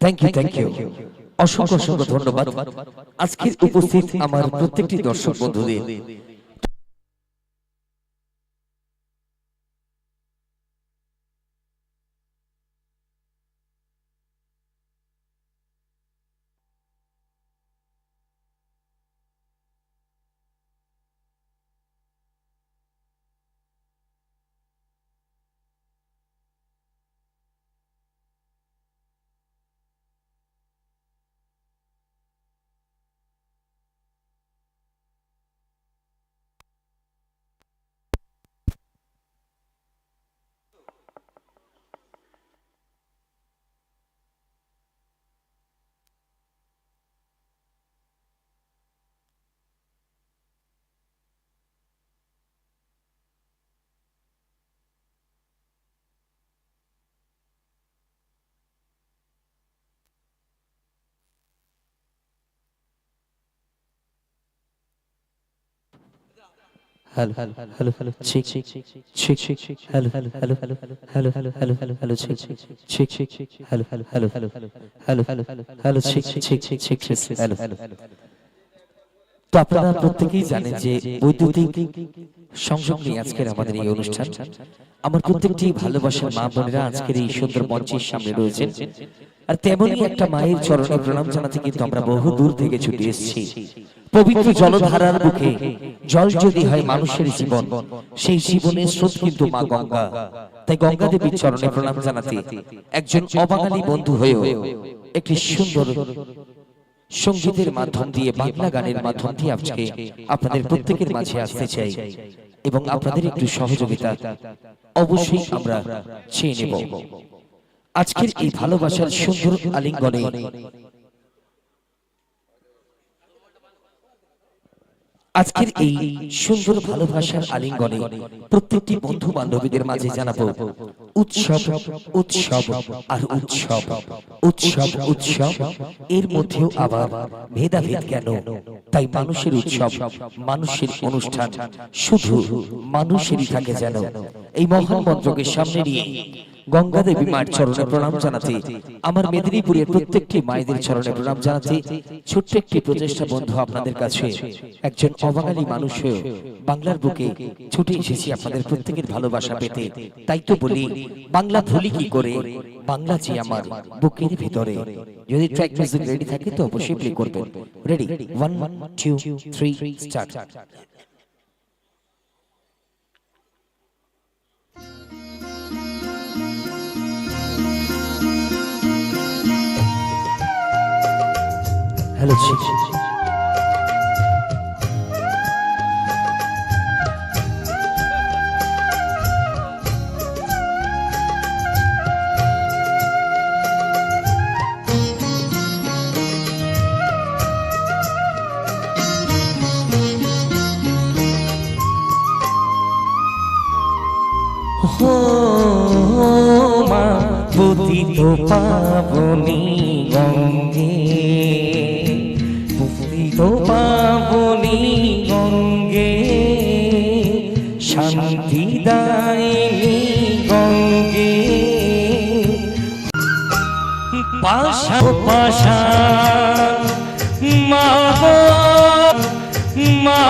Thank you thank you অসংখ্য অসংখ্য ধন্যবাদ। আজকের উপস্থিত আমার প্রত্যেকটি দর্শক বন্ধুদের। হ্যালো হ্যালো হ্যালো হ্যালো ঠিক ঠিক ঠিক ঠিক ঠিক hello hello hello hello hello hello hello hello hello ঠিক ঠিক ঠিক ঠিক hello hello hello hello hello hello hello ঠিক ঠিক ঠিক ঠিক ঠিক হ্যালো হ্যালো তো আপনারা প্রত্যেকেই জানেন যে বৈদ্যুতিক সংযোগ নিয়ে আজকের আমাদের এই অনুষ্ঠান আমার প্রত্যেকটি ভালোবাসার মা বোনেরা আজকের এই সুন্দর মঞ্চের সামনে রয়েছেন আর তেমনই একটা মায়ের চরণে প্রণাম জানাতে কিন্তু আমরা বহু দূর থেকে ছুটে এসেছি পবিত্র জলধারার বুকে জল যদি হয় মানুষের জীবন সেই জীবনের স্রোত কিন্তু মা গঙ্গা। তাই গঙ্গা দেবীর চরণে প্রণাম জানাতে একজন অবাঙালি বন্ধু হয়েও একটি সুন্দর সঙ্গীতের মাধ্যম দিয়ে বাংলা গানের মাধ্যম দিয়ে আজকে আপনাদের প্রত্যেকের মাঝে আসতে চাই। এবং আপনাদের একটু সহযোগিতা অবশ্যই আমরা চেয়ে নেব। আজকের এই ভালোবাসার সুন্দর আলিঙ্গনে আজকের এই সুন্দর ভালোবাসার আলিঙ্গনে প্রত্যেকটি বন্ধু বান্ধবীদের মাঝে জানাব উৎসব উৎসব আর উৎসব। উৎসব উৎসব, এর মধ্যেও আবার ভেদাভেদ কেন? তাই মানুষের উৎসব, মানুষের অনুষ্ঠান শুধু মানুষেরই থাকে যেন। এই মহান মন্ত্রকে সামনে নিয়ে গঙ্গা দেবী মায়ের চরণে প্রণাম জানাতে আমার মেদিনীপুরের প্রত্যেকটি মায়েদের চরণে প্রণাম জানাতে ছোট্ট একটি প্রচেষ্টা বন্ধু আপনাদের কাছে। একজন অবাঙালি মানুষ হয়েও বাংলার বুকে ছুটে এসেছি আপনাদের প্রত্যেকের ভালোবাসা পেতে। তাই তো বলি বাংলা ভুলি কি করে? বাংলা যে আমার বুকের ভিতরে। যদি ট্র্যাক মিউজিক রেডি থাকে তো অবশ্যই প্লে করবেন। Ready one two three start hello হো পাবনি গঙ্গে। পতিত পাবনি গঙ্গে শান্তি দায়নি গঙ্গে। পাশা পাশা মা মা